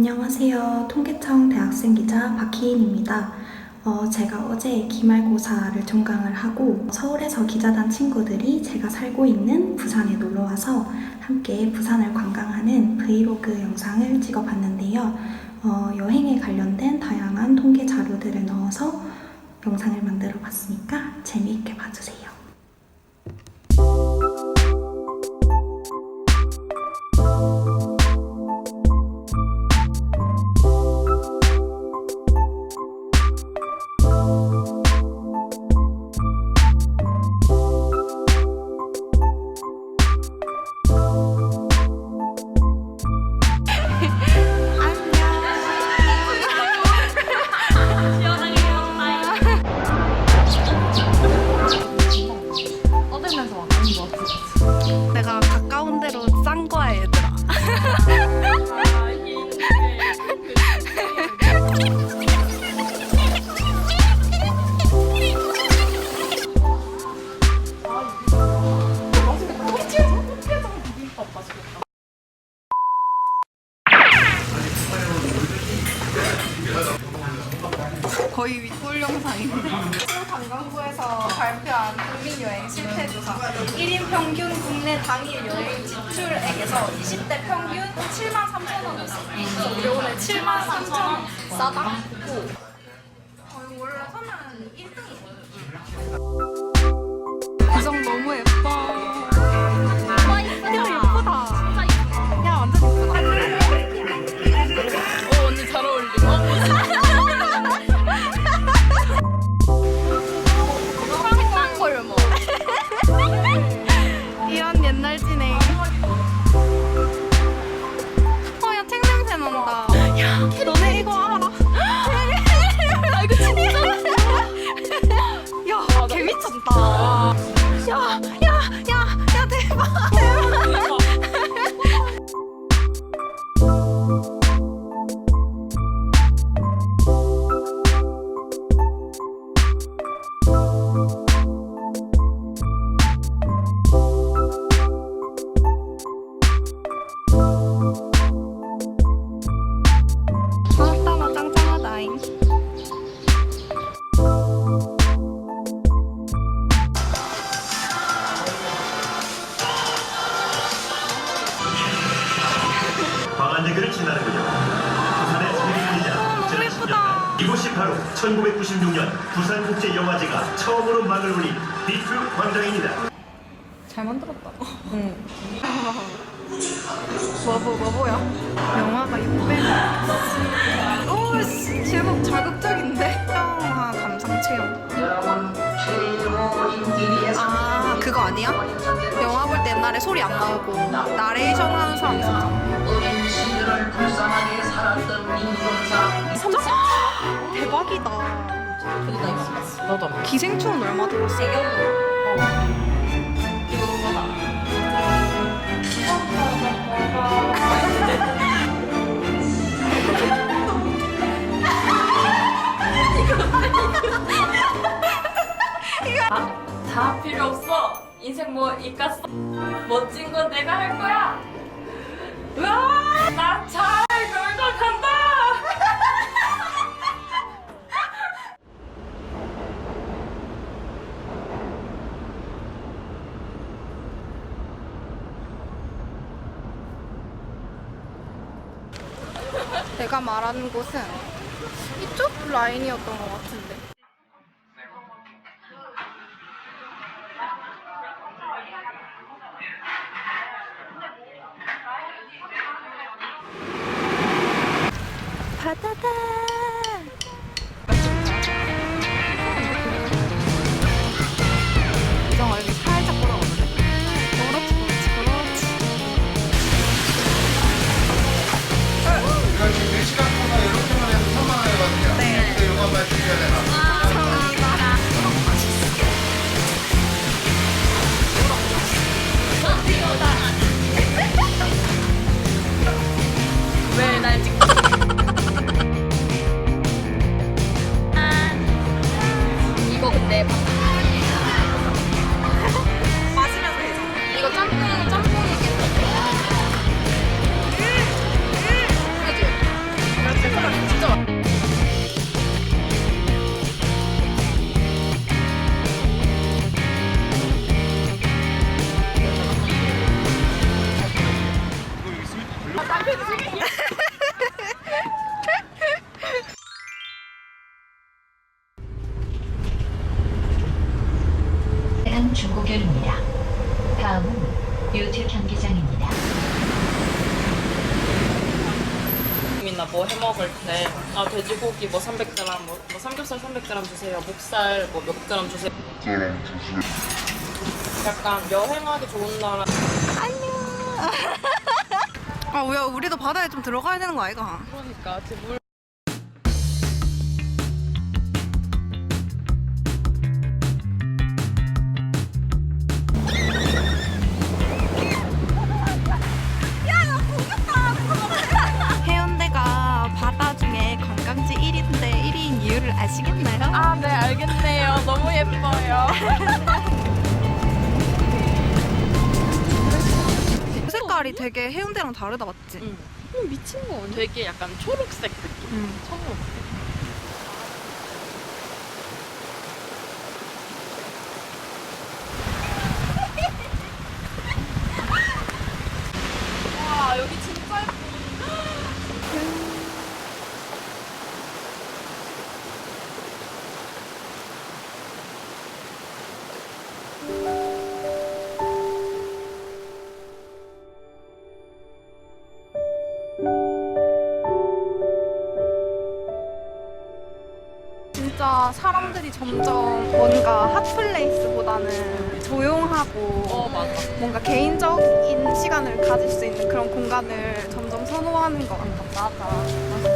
안녕하세요. 통계청 대학생 기자 박희인입니다. 어, 제가 어제 기말고사를 종강을 하고 서울에서 기자단 친구들이 제가 살고 있는 부산에 놀러 와서 함께 부산을 관광하는 브이로그 영상을 찍어봤는데요. 어, 여행에 관련된 다양한 통계 자료들을 넣어서 영상을 만들어 봤으니까 재미있게 봐주세요. 당일 여행 지출액에서 20대 평균 7만 3천 원이었어요 그래서 오늘 7만 3천 원 싸다? 고 1996년 부산국제영화제가 처음으로 막을 올린 비프 광장입니다. 잘 만들었다. 뭐뭐 뭐 뭐야? 영화가 600. 오 씨, 제목 자극적인데? 영화 감상 체험. 아 그거 아니야? 영화 볼 때 옛날에 소리 안 나오고 나레이션 하는 사람 있었잖아. 진짜? 대박이다. 너도 안 기생충은 얼마 들었어? 다 필요 없어. 인생 뭐 이깟 멋진 건 내가 할 거야. 으아, 나 잘 놀다 간다. 내가 말하는 곳은 이쪽 라인이었던 것 같은데. 바다다. 그렇 중고결입니다. 다음은 요트 경기장입니다. 이나 뭐 해먹을 때, 아, 돼지고기 뭐 300g, 뭐, 뭐 삼겹살 300g 주세요, 목살 뭐 몇 g 주세요. 약간 여행하기 좋은 나라. 안녕. 아, 뭐야, 우리도 바다에 좀 들어가야 되는 거 아이가? 그러니까, 지금 물 예뻐요. 색깔이 되게 해운대랑 다르다, 맞지? 응. 미친 거 되게 약간 초록색 느낌. 응. 청록. 진짜 사람들이 점점 뭔가 핫플레이스보다는 조용하고 어, 맞아. 뭔가 개인적인 시간을 가질 수 있는 그런 공간을 점점 선호하는 것 같아. 맞아.